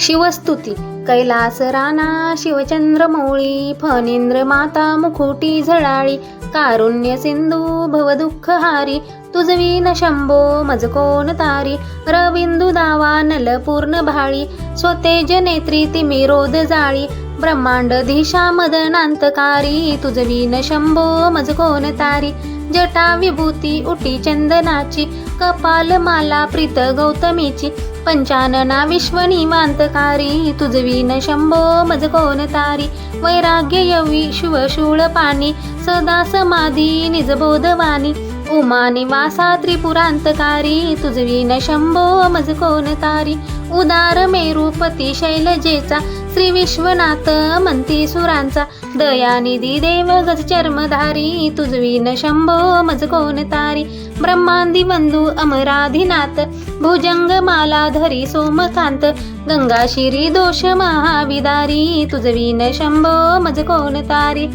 शिवस्तुती. कैलास राणा शिवचंद्र मौळी फणेंद्र माता मुखोटी झळाळी कारुण्य सिंधू भवदुःखहारी तुजवीन शंभो मज कोण तारी रविंदू दावा नल पूर्ण भाळी स्वतेज नेत्री तिमिरोध जाळी ब्रह्मांड दिशा मदनांतकारी तुझवीन शंभो मज कोण तारी. जटा विभूती उटी चंदनाची कपाल माला प्रीत गौतमीची. पंचानना विश्व निवांतकारी तुझवीन शंभो मज कोण तारी. वैराग्य यवी शिवशूळ पाणी सदा समाधी निजबोधवानी उमा निवासा त्रिपुरांतकारी तुझवीन शंभो मज कोण तारी. उदार मेरुपती शैलजेचा श्री विश्वनाथ म्हणती सुरांचा दयानिधी देव गज चर्मधारी तुझवीन शंभो मज कोण तारी ब्रह्मांदी बंधू अमराधिनाथ भुजंग माला धरी सोमकांत गंगा शिरी दोष महाविदारी तुझवीन शंभो मज कोण तारी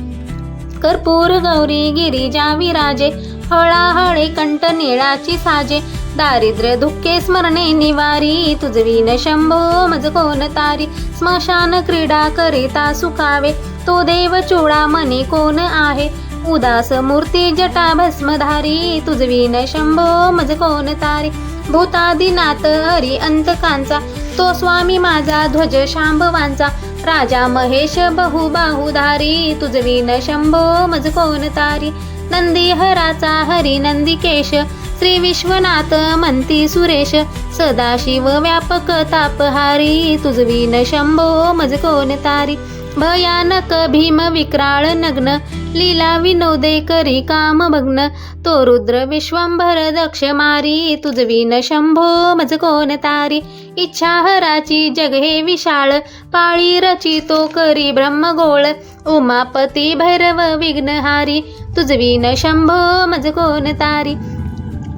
कर्पूर गौरी गिरिजा विराजे हळाहळे कंठ निळाची साजे दारिद्र्य दुःखे स्मरणे निवारी. तुझवीन शंभो मज कोण तारी. स्मशान क्रीडा करिता सुखावे. तो देव चोळा मनी कोण आहे. उदास मूर्ती जटा भस्मधारी. तुझवीन शंभो मज कोण तारी. भूतादिनाथ हरी अंतकांचा. तो स्वामी माझा ध्वज शांभवांचा. राजा महेश बहुबाहुधारी. तुझवीन शंभो मज कोण तारी. नंदीहराचा हरी नंदिकेश श्री विश्वनाथ म्हणती सुरेश सदाशिव व्यापक तापहारी तुझवीन शंभो मज कोण तारी. भयानक भीम विक्राळ नग्न लीला विनोदे करी काम भग्न. तो रुद्र विश्वंभर दक्ष मारी. तुझवीन शंभो मज कोण तारी. इच्छा हराची जग हे विशाळ पाळी रची तो करी ब्रह्मगोळ. उमापती भैरव विघ्नहारी. तुझवीन शंभो मज कोण तारी.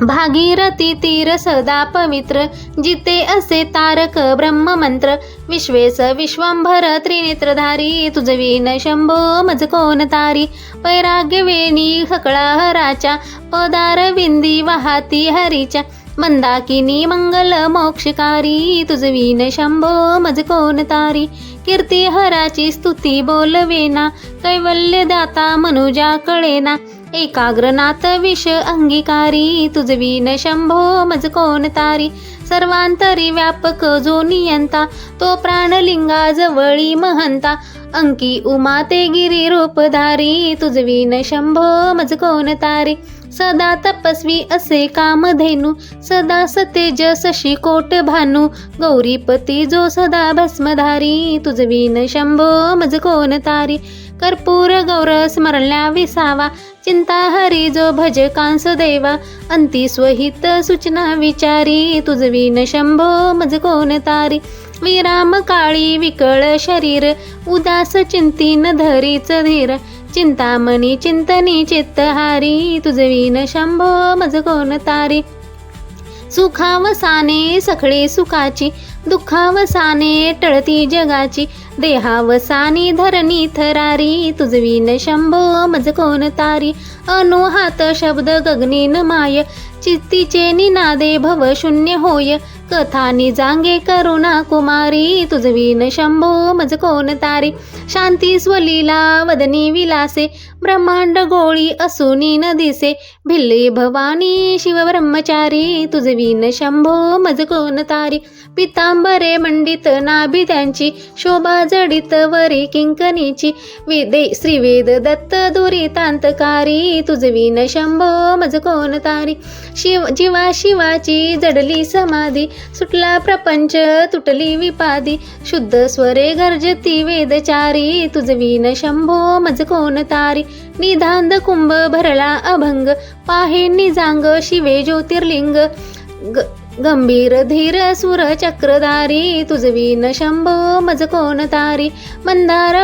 भागीरथी तीर सदा पवित्र जिते असे तारक ब्रह्ममंत्र. विश्वेस विश्वंभर त्रिनेत्रधारी तुझवीन शंभो मज कोण तारी. वैराग्य वेणी हकळा हराच्या पदार विंदी वाहाती हरीच्या. मंदाकिनी मंगल मोक्षकारी तुझवीन शंभो मज कोण तारी. कीर्ती हराची स्तुती बोलवेना कैवल्य दाता मनुजा कळेना. एकाग्रनाथ विष अंगीकारी तुझवीन शंभो मज कोण तारी? सर्वांतरी व्यापक जो नियंता तो प्राणलिंगा जवळी महंता. अंकी उमा ते गिरी रूपधारी तुझवीन शंभो मज कोण तारी? सदा तपस्वी असे कामधेनू सदा सतेज शशी कोट भानू. गौरीपती जो सदा भस्मधारी तुझवीन शंभो मज कोण तारी? कर्पूर गौर स्मरल्या विसावा चिंता हरी जो भज कांस देवा. अंती स्वहित सूचना विचारी तुझवीन शंभो मज कोण तारी. विराम काळी विकळ शरीर उदास चिंतीन धरीच धीर. चिंतामणी चिंतनी चित्तहारी तुझवीन शंभो मज कोण तारी. सुखावसाने सखळे सुखाची दुःखावसाने टळती जगाची देहावसानी धरणी थरारी. तुझवीन शंभो मज कोण तारी? अनुहात शब्द गगनीन माय. चित्तीचे निनादे भव शून्य होय. कथानी जांगे करुणा कुमारी. तुझवीन शंभो मज कोण तारी? शांती स्वलीला वदनी विलासे. ब्रह्मांड गोळी असुनी न दिसे. भिल्ले भवानी शिव ब्रह्मचारी. तुझवीन शंभो मज कोण तारी? पितांबरे मंडित नाभी त्यांची शोभा जडित वरी किंकणीची. वेदे श्रीवेद दत्त दुरितांतकारी तुझवीन शंभो मज कोण तारी. शिव जीवा शिवाची जडली समाधी सुटला प्रपंच तुटली विपादी. शुद्ध स्वरे गर्जती वेदचारी तुझवीन शंभो मज कोण तारी. निधांद कुंभ भरला अभंग पाहे निजांग शिवे ज्योतिर्लिंग. ग गंभीर धीर सुर चक्रधारी तुझवीन शंभो मज कोण तारी? मंदार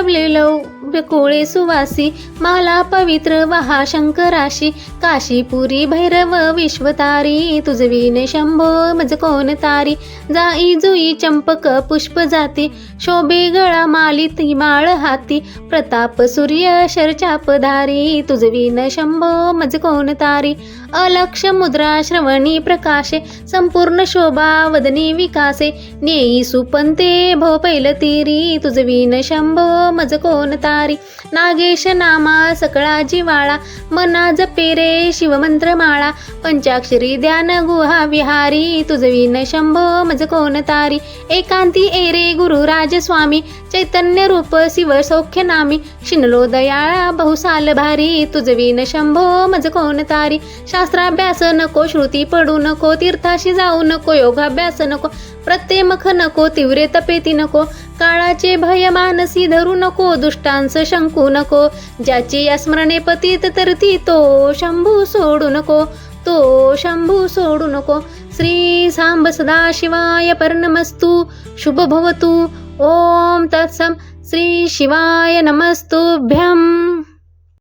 सुवासी माला पवित्र वहा शंकराशी काशीपुरी भैरव विश्वतारी तुझवीन शंभो मज कोण तारी? जाई जुई चंपक पुष्प जाती शोभे गळा मालित माळ हाती प्रताप सूर्य शरचापधारी तुझवीन शंभो मज कोण तारी? अलक्ष मुद्रा श्रवणी प्रकाशे संपूर्ण शोभा वदनी विकासे नेई सुपंते भो पैल तीरी तुझवीन शंभो मज कोण तारी. नागेश नामा सकळा जिवाळा मना जपे रे शिवमंत्र माळा पंचाक्षरी ध्यान गुहा विहारी तुझवीन शंभो मज कोण तारी. एकांती एरे गुरुराज स्वामी चैतन्य रूप शिव सौख्य नामी. शिनलो दयाळा बहुसाल भारी तुझवीन शंभो मज कोण तारी. शास्त्राभ्यास नको श्रुती पडू नको तीर्थाशी जाऊ नको योगाभ्यास नको प्रत्येमख नको तीव्रे तपेती नको काळाचे भय मानसी धरू नको दुष्टांस शंकू नको ज्याची या स्मरणे पतीत तर ती तो शंभू सोडू नको तो शंभू सोडू नको. श्री सांब सदाशिवाय पर्णमस्तु शुभ भवतु ओम तत्सम श्री शिवाय नमस्तुभ्यम.